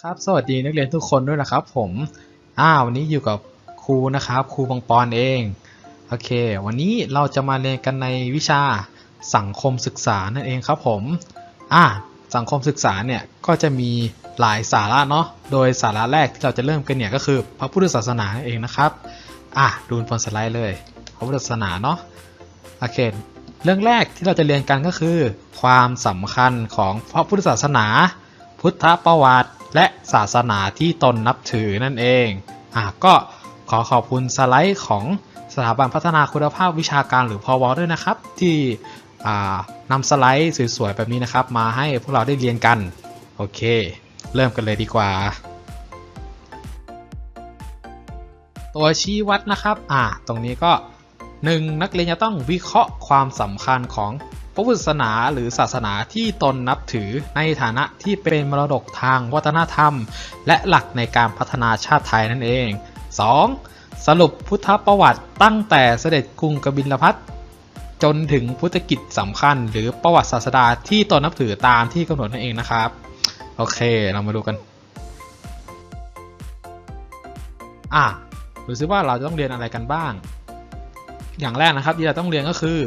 ครับสวัสดีนักเรียนทุกคนด้วยนะครับ ผมอ้าววันนี้อยู่กับครูนะครับครูบางปอนเองโอเค วันนี้เราจะมาเรียนกันในวิชาสังคมศึกษานั่นเองครับผมอ่าสังคมศึกษาเนี่ยก็จะมีหลายสาระเนาะโดยสาระแรกที่เราจะเริ่มกันเนี่ยก็คือพระพุทธศาสนานั่นเองนะครับอะดูบนสไลด์เลยพระพุทธศาสนาเนาะโอเคเรื่องแรกที่เราจะเรียนกันก็คือ ความสำคัญของพระพุทธศาสนา พุทธประวัติและศาสนาที่ตนนับถือนั่นเองอะก็ขอขอบคุณสไลด์ของสถาบันพัฒนาคุณภาพวิชาการหรือพวด้วยนะครับ ที่อ่านำสไลด์สวยๆแบบนี้นะครับ มาให้พวกเราได้เรียนกัน โอเค เริ่มกันเลยดีกว่า ตัวชี้วัดนะครับอ่าตรงนี้ก็ 1. นักเรียนจะต้องวิเคราะห์ความสำคัญของ ระพุทธศาสนาหรือศาสนาที่ตนนับถือในฐานะที่เป็นมรดกทางวัฒนธรรม และหลักในการพัฒนาชาติไทยนั่นเอง 2. สรุปพุทธประวัติตั้งแต่เสด็จกรุงกบิลพัทจนถึงพุทธกิจสำคัญ หรือประวัติศาสดาที่ตนนับถือตามที่กำหนดนั่นเองนะครับ โอเคเรามาดูกัน อะดูซิว่าเราจะต้องเรียนอะไรกันบ้าง อย่างแรกนะครับที่เราต้องเรียนก็คือ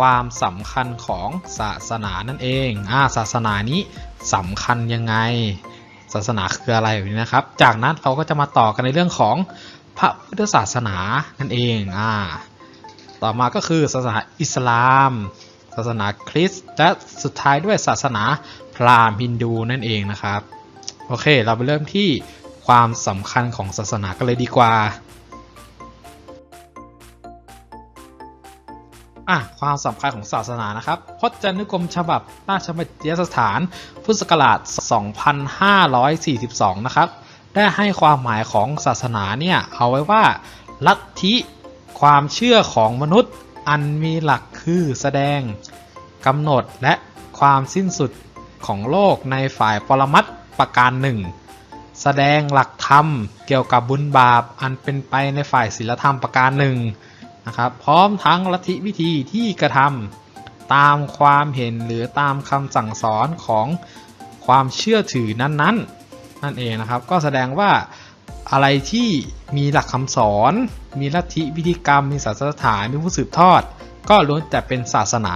ความสำคัญของศาสนานั่นเองอ่าศาสนานี้สำคัญยังไง ศาสนาคืออะไรแบบนี้นะครับ จากนั้นเราก็จะมาต่อกันในเรื่องของพระพุทธศาสนานั่นเองอ่าต่อมาก็คือศาสนาอิสลาม ศาสนาคริสต์และสุดท้ายด้วยศาสนาพราหมณ์ฮินดูนั่นเองนะครับ โอเค เราไปเริ่มที่ความสำคัญของศาสนากันเลยดีกว่า อะความสำคัญของศาสนานะครับพจนานุกรมฉบับราชบัณฑิตยสถาน พุทธศักราช 2542 นะครับ ได้ให้ความหมายของศาสนาเนี่ย เอาไว้ว่า ลัทธิความเชื่อของมนุษย์ อันมีหลักคือแสดงกำหนดและความสิ้นสุดของโลกในฝ่ายปรมัตถ์ประการหนึ่ง แสดงหลักธรรมเกี่ยวกับบุญบาปอันเป็นไปในฝ่ายศีลธรรมประการหนึ่ง นะครับพร้อมทั้งลัทธิวิธีที่กระทำตามความเห็นหรือตามคำสั่งสอนของความเชื่อถือนั้นๆนนั่นเองนะครับ ก็แสดงว่าอะไรที่มีหลักคำสอน มีลัทธิพิธีกรรม มีศาสนสถานมีผู้สืบทอด ก็ล้วนแต่เป็นศาสนา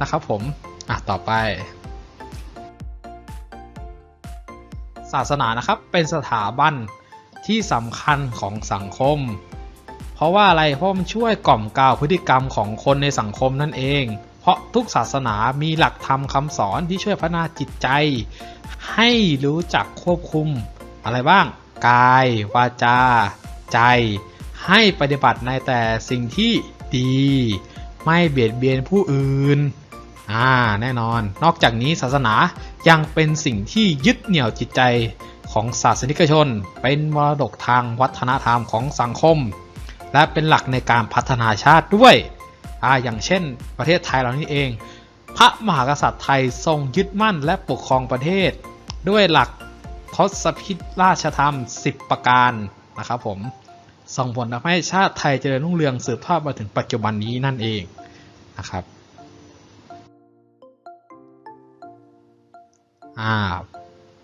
นะครับผมอะต่อไป ศาสนานะครับเป็นสถาบันที่สำคัญของสังคม เพราะว่าอะไร เพราะมันช่วยกล่อมกล่าวพฤติกรรมของคนในสังคมนั่นเอง เพราะทุกศาสนามีหลักธรรมคำสอนที่ช่วยพัฒนาจิตใจ ให้รู้จักควบคุม อะไรบ้าง กาย วาจา ใจ ให้ปฏิบัติในแต่สิ่งที่ดี ไม่เบียดเบียนผู้อื่นอ่าแน่นอน นอกจากนี้ศาสนายังเป็นสิ่งที่ยึดเหนี่ยวจิตใจของศาสนิกชน เป็นมรดกทางวัฒนธรรมของสังคม และเป็นหลักในการพัฒนาชาติด้วยออย่างเช่น ประเทศไทยเรานี่เอง พระมหากษัตริย์ไทยทรงยึดมั่นและปกครองประเทศ ด้วยหลักทศพิธราชธรรม 10 ประการนะครับผมส่งผลทำให้ชาติไทยเจริญรุ่งเรืองสืบทอดมาถึงปัจจุบันนี้นั่นเองนะครับอ่า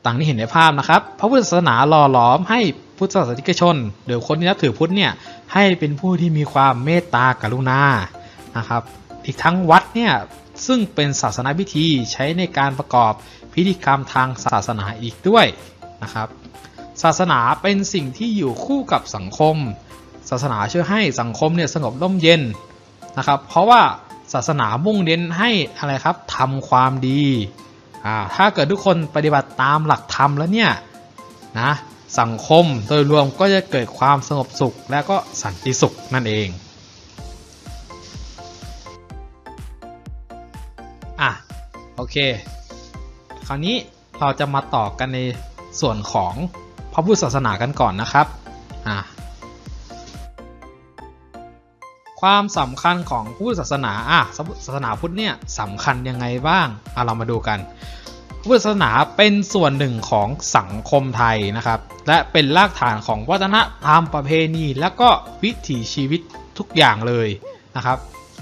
ต่างที่เห็นในภาพนะครับ พระพุทธศาสนาหล่อหลอมให้พุทธศาสนิกชนหรือคนที่นับถือพุทธเนี่ย ให้เป็นผู้ที่มีความเมตตากรุณานะครับ อีกทั้งวัดเนี่ยซึ่งเป็นศาสนาพิธีใช้ในการประกอบพิธีกรรมทางศาสนาอีกด้วยนะครับ ศาสนาเป็นสิ่งที่อยู่คู่กับสังคม ศาสนาช่วยให้สังคมเนี่ยสงบร่มเย็นนะครับ เพราะว่าศาสนามุ่งเน้นให้อะไรครับทำความดีอ่าถ้าเกิดทุกคนปฏิบัติตามหลักธรรมแล้วเนี่ยนะ สังคมโดยรวมก็จะเกิดความสงบสุขและก็สันติสุขนั่นเองอะโอเค คราวนี้เราจะมาต่อกันในส่วนของพระพุทธศาสนากันก่อนนะครับอะความสำคัญของพุทธศาสนาอะศาสนาพุทธเนี่ยสำคัญยังไงบ้างอะเรามาดูกัน พุทธศาสนาเป็นส่วนหนึ่งของสังคมไทยนะครับ และเป็นรากฐานของวัฒนธรรมประเพณี และก็วิถีชีวิตทุกอย่างเลยนะครับ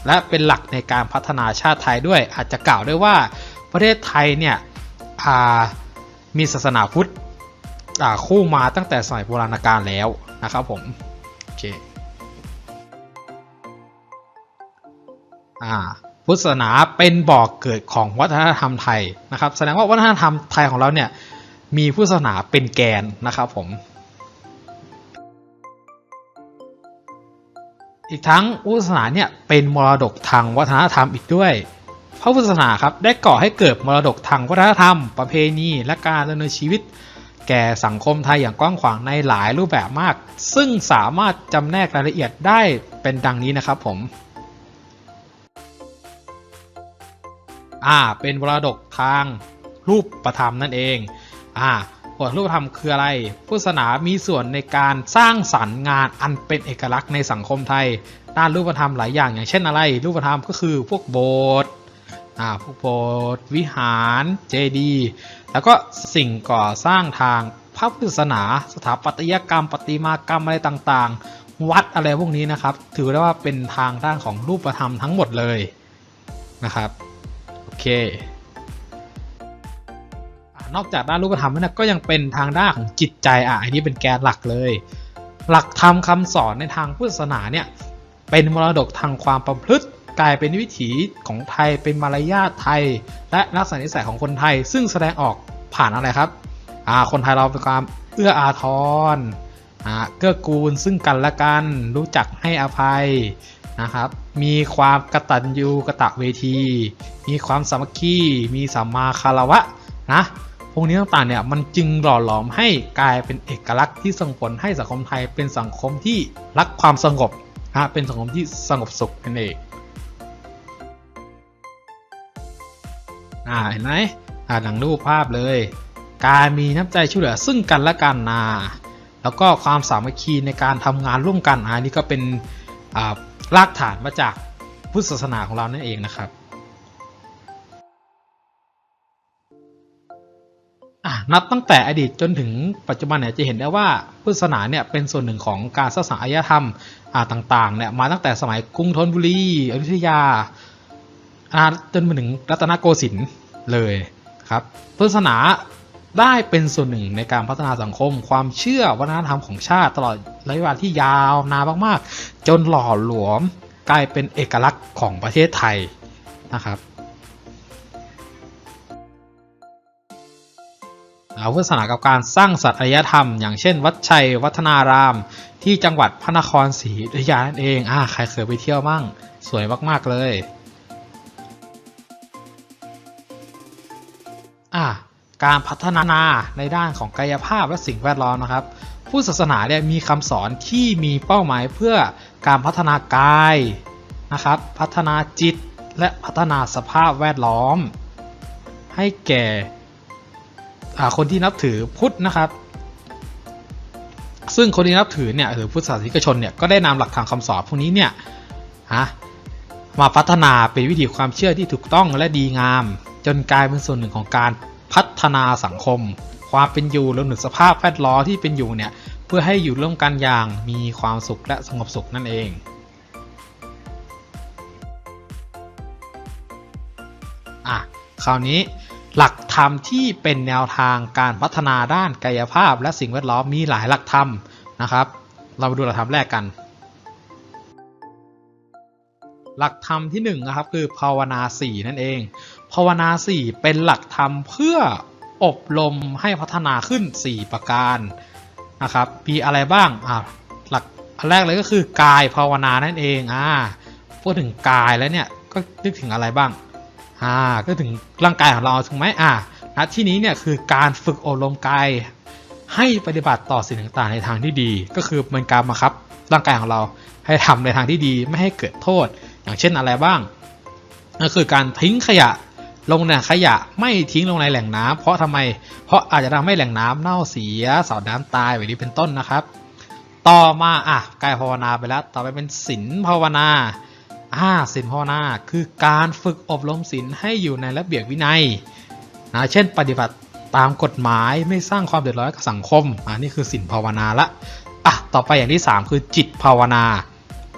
และเป็นหลักในการพัฒนาชาติไทยด้วย อาจจะกล่าวได้ว่าประเทศไทยเนี่ยมีศาสนาพุทธคู่มาตั้งแต่สมัยโบราณกาลแล้วนะครับผมโอเคอ่า พุทธศาสนาเป็นบ่อกเกิดของวัฒนธรรมไทยนะครับ แสดงว่าวัฒนธรรมไทยของเราเนี่ยมีพุทธศาสนาเป็นแกนนะครับผม อีกทั้งพุทธศาสนาเนี่ยเป็นมรดกทางวัฒนธรรมอีกด้วยพระพุทธศาสนาครับได้ก่อให้เกิดมรดกทางวัฒนธรรม ประเพณี และการดำเนินชีวิต แก่สังคมไทยอย่างกว้างขวางในหลายรูปแบบมาก ซึ่งสามารถจำแนกรายละเอียดได้เป็นดังนี้นะครับผม อ่า เป็นมรดกทางรูปประธรรมนั่นเอง อ่าบทรูปธรรมคืออะไรพุทธศาสนามีส่วนในการสร้างสรรค์งานอันเป็นเอกลักษณ์ในสังคมไทย ด้านรูปธรรมหลายอย่างอย่างเช่นอะไร รูปธรรมก็คือพวกโบสถ์อ่าพวกโบสถ์วิหารเจดีย์แล้วก็สิ่งก่อสร้างทางพระพุทธศาสนา สถาปัตยกรรมประติมากรรมอะไรต่างๆ วัดอะไรพวกนี้นะครับ ถือได้ว่าเป็นทางด้านของรูปธรรมทั้งหมดเลยนะครับ อเคนอกจากด้านรูปธรรมแล้วนยก็ยังเป็นทางด้านของจิตใจอะอันนี้เป็นแกนหลักเลย หลักธรรมคำสอนในทางพุทธศาสนาเนี่ยเป็นมรดกทางความประพฤติกลายเป็นวิถีของไทยเป็นมารยาทไทย และลักษณะนิสัยของคนไทย ซึ่งแสดงออกผ่านอะไรครับอ่าคนไทยเราเป็นความเอื้ออาทรอ่าเกื้อกูลซึ่งกันและกันรู้จักให้อภัย นะครับ มีความกระตัญญูกระตะเวที มีความสามัคคี มีสัมมาคารวะนะ พวกนี้ต่างๆเนี่ยมันจึงหล่อหลอมให้กลายเป็นเอกลักษณ์ที่ส่งผลให้สังคมไทยเป็นสังคมที่รักความสงบนะเป็นสังคมที่สงบสุขนั่นเองอ่าเห็นไหมอ่าหลังรูปภาพเลย การมีน้ำใจช่วยเหลือซึ่งกันและกันนา แล้วก็ความสามัคคีในการทำงานร่วมกันอ่านี่ก็เป็นอ่า รากฐานมาจากพุทธศาสนาของเรานั่นเองนะครับนับตั้งแต่อดีตจนถึงปัจจุบันเนี่ยจะเห็นได้ว่าพุทธศาสนาเนี่ยเป็นส่วนหนึ่งของการสร้างสรรค์อารยธรรมต่างๆเนี่ยมาตั้งแต่สมัยกรุงธนบุรีอยุธยาอ่าจนมาถึงรัตนโกสินทร์เลยครับพุทธศาสนาได้เป็นส่วนหนึ่งในการพัฒนาสังคม ความเชื่อวัฒนธรรมของชาติตลอด ระยะเวลาที่ยาวนานมากๆ จนหล่อหลวมกลายเป็นเอกลักษณ์ของประเทศไทยนะครับอาพุทธศาสนากับการสร้างสัตว์อารยธรรม อย่างเช่น วัดชัยวัฒนาราม ที่จังหวัดพระนครศรีอยุธยานั่นเองอ่าใครเคยไปเที่ยวมั่ง สวยมากๆเลยอ่าการพัฒนาในด้านของกายภาพและสิ่งแวดล้อมนะครับ พุทธศาสนาเนี่ยมีคำสอนที่มีเป้าหมายเพื่อการพัฒนากายนะครับ พัฒนาจิตและพัฒนาสภาพแวดล้อม ให้แก่คนที่นับถือพุทธนะครับ ซึ่งคนที่นับถือเนี่ยหรือพุทธศาสนิกชนเนี่ยก็ได้นำหลักธรรมคำสอนพวกนี้เนี่ยฮะมาพัฒนาเป็นวิถีความเชื่อที่ถูกต้องและดีงาม จนกลายเป็นส่วนหนึ่งของการพัฒนาสังคม ความเป็นอยู่รวมถึงสภาพแวดล้อมที่เป็นอยู่เนี่ยเพื่อให้อยู่ร่วมกันอย่างมีความสุขและสงบสุขนั่นเองอะคราวนี้หลักธรรมที่เป็นแนวทางการพัฒนาด้านกายภาพ และสิ่งแวดล้อมมีหลายหลักธรรมนะครับ เรามาดูหลักธรรมแรกกัน หลักธรรมที่1นงนะครับคือภาวนา 4 นั่นเอง ภาวนา 4 เป็นหลักธรรมเพื่อ อบรมให้พัฒนาขึ้น 4 ประการนะครับมีอะไรบ้างอ่าหลักอันแรกเลยก็คือกายภาวนานั่นเองอ่าพูดถึงกายแล้วเนี่ยก็นึกถึงอะไรบ้างอ่าก็ถึงร่างกายของเราถูกไหมอ่าณที่นี้เนี่ยคือการฝึกอบรมกายให้ปฏิบัติต่อสิ่งต่างๆในทางที่ดี ก็คือเป็นการบังคับร่างกายของเราให้ทำในทางที่ดีไม่ให้เกิดโทษ อย่างเช่นอะไรบ้างก็คือการทิ้งขยะ ลงในขยะไม่ทิ้งลงในแหล่งน้ำเพราะทำไม เพราะอาจจะทำให้แหล่งน้ำเน่าเสียสาวน้ำตายแบบนี้เป็นต้นนะครับ ต่อมาอะกายภาวนาไปแล้ว ต่อไปเป็นศีลภาวนาอ่าศีลภาวนาคือการฝึกอบรมศีลให้อยู่ในระเบียบวินัยนะเช่น ปฏิบัติตามกฎหมายไม่สร้างความเดือดร้อนกับสังคมอ่านี่คือศีลภาวนาละอะต่อไปอย่างที่ 3 คือจิตภาวนา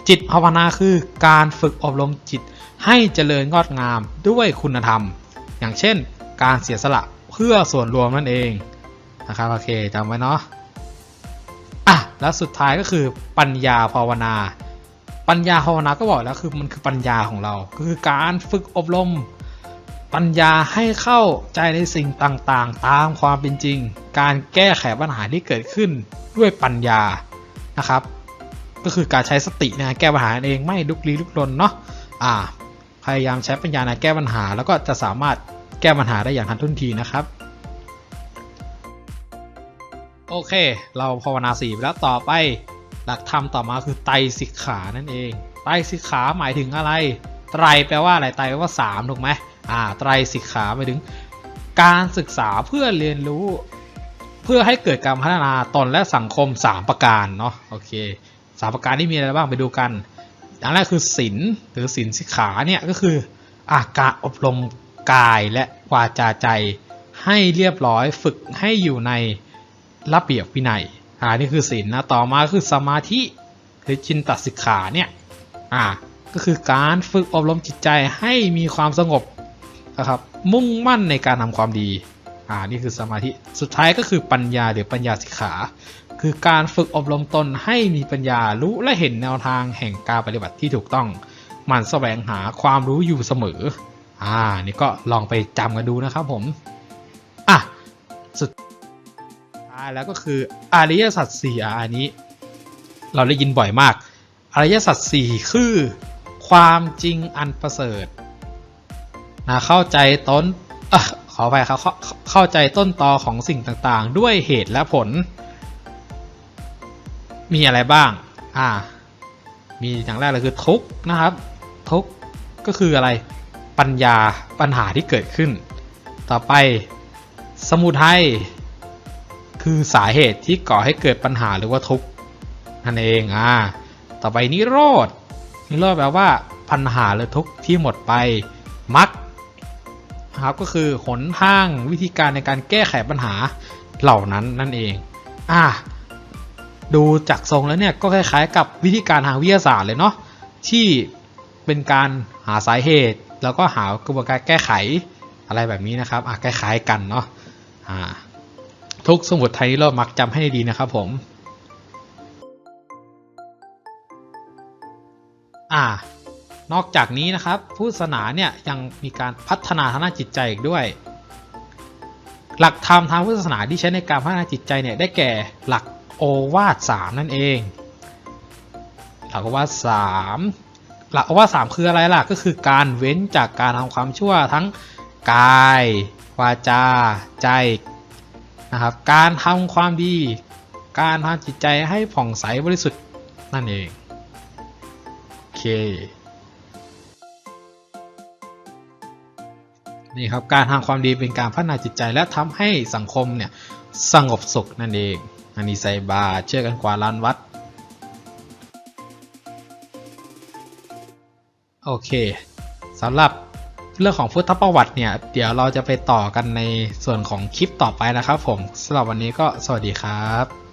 จิตภาวนาคือการฝึกอบรมจิตให้เจริญงอดงามด้วยคุณธรรม อย่างเช่น การเสียสละเพื่อส่วนรวมนั่นเองนะครับโอเคจำไว้เนาะอะแล้วสุดท้ายก็คือปัญญาภาวนา ปัญญาภาวนาก็บอกแล้วคือมันคือปัญญาของเรา ก็คือการฝึกอบรม ปัญญาให้เข้าใจในสิ่งต่างๆ ตามความเป็นจริง การแก้ไขปัญหาที่เกิดขึ้นด้วยปัญญานะครับ ก็คือการใช้สติในการแก้ปัญหาเองไม่ลุกลี้ลุกลนเนาะอ่า พยายามใช้ปัญญาในแก้ปัญหา แล้วก็จะสามารถแก้ปัญหาได้อย่างทันท่วงทีนะครับ โอเค เราภาวนาสี่ไปแล้วต่อไป หลักธรรมต่อมาคือไตสิกขานั่นเอง ไตสิกขาหมายถึงอะไร ไตรแปลว่าอะไรไตรแปลว่าสามถูกไหมอ่าไตรสิกขาหมายถึง การศึกษาเพื่อเรียนรู้ เพื่อให้เกิดการพัฒนาตนและสังคม 3 ประการเนาะโอเคสามประการที่มีอะไรบ้างไปดูกัน อันแรกคือศีลหรือศีลสิกขาเนี่ยก็คืออาการอบรมกายและวาจาใจ ให้เรียบร้อยฝึกให้อยู่ในระเบียบวินัยอ่านี่คือศีลนะต่อมาคือสมาธิหรือจินตสิกขาเนี่ยอ่าก็คือการฝึกอบรมจิตใจให้มีความสงบนะครับมุ่งมั่นในการทำความดีอ่านี่คือสมาธิสุดท้ายก็คือปัญญาหรือปัญญาสิกขา คือการฝึกอบรมตนให้มีปัญญารู้และเห็นแนวทางแห่งการปฏิบัติที่ถูกต้อง มันแสวงหาความรู้อยู่เสมอ อ่า นี่ก็ลองไปจำกันดูนะครับผม อะ สุดท้ายแล้วก็คืออริยสัจสี่อันนี้ เราได้ยินบ่อยมาก อริยสัจสี่คือ ความจริงอันประเสริฐนะเข้าใจต้นอขอไปครับเข้าเข้าใจต้นตอของสิ่งต่างๆ ด้วยเหตุและผล มีอะไรบ้าง อ่า มีอย่างแรกเลยคือทุกนะครับ ทุกก็คืออะไร ปัญญาปัญหาที่เกิดขึ้น ต่อไปสมุทัยคือสาเหตุที่ก่อให้เกิดปัญหาหรือว่าทุกข์นั่นเองอ่าต่อไปนิโรธนิโรธแปลว่าปัญหาหรือทุกข์ที่หมดไปมรรคนะครับก็คือหนทางวิธีการในการแก้ไขปัญหาเหล่านั้นนั่นเองอ่า ดูจากทรงแล้วเนี่ยก็คล้ายๆ กับวิธีการทางวิทยาศาสตร์เลยเนาะที่เป็นการหาสาเหตุ แล้วก็หากระบวนการแก้ไขอะไรแบบนี้นะครับอะคล้ายๆกันเนาะอ่าทุกสมุดไทยเรามักจำให้ดีนะครับผมอ่านอกจากนี้นะครับพุทธศาสนาเนี่ยยังมีการพัฒนาทางด้านจิตใจอีกด้วย หลักธรรมทางพุทธศาสนาที่ใช้ในการพัฒนาจิตใจเนี่ยได้แก่หลัก โอวาทสามนั่นเองหลักโอวาทสามหลักโอวาทสามคืออะไรล่ะ ก็คือการเว้นจากการทำความชั่วทั้งกาย วาจา ใจนะครับ การทำความดี การทำจิตใจให้ผ่องใสบริสุทธิ์นั่นเอง โอเคนี่ครับการทำความดีเป็นการพัฒนาจิตใจและทำให้สังคมเนี่ยสงบสุขนั่นเอง อันนี้ใส่บาเชื่อกันกว่าลานวัด โอเคสำหรับเรื่องของพุทธประวัติเนี่ย เดี๋ยวเราจะไปต่อกันในส่วนของคลิปต่อไปนะครับผมสำหรับวันนี้ก็สวัสดีครับ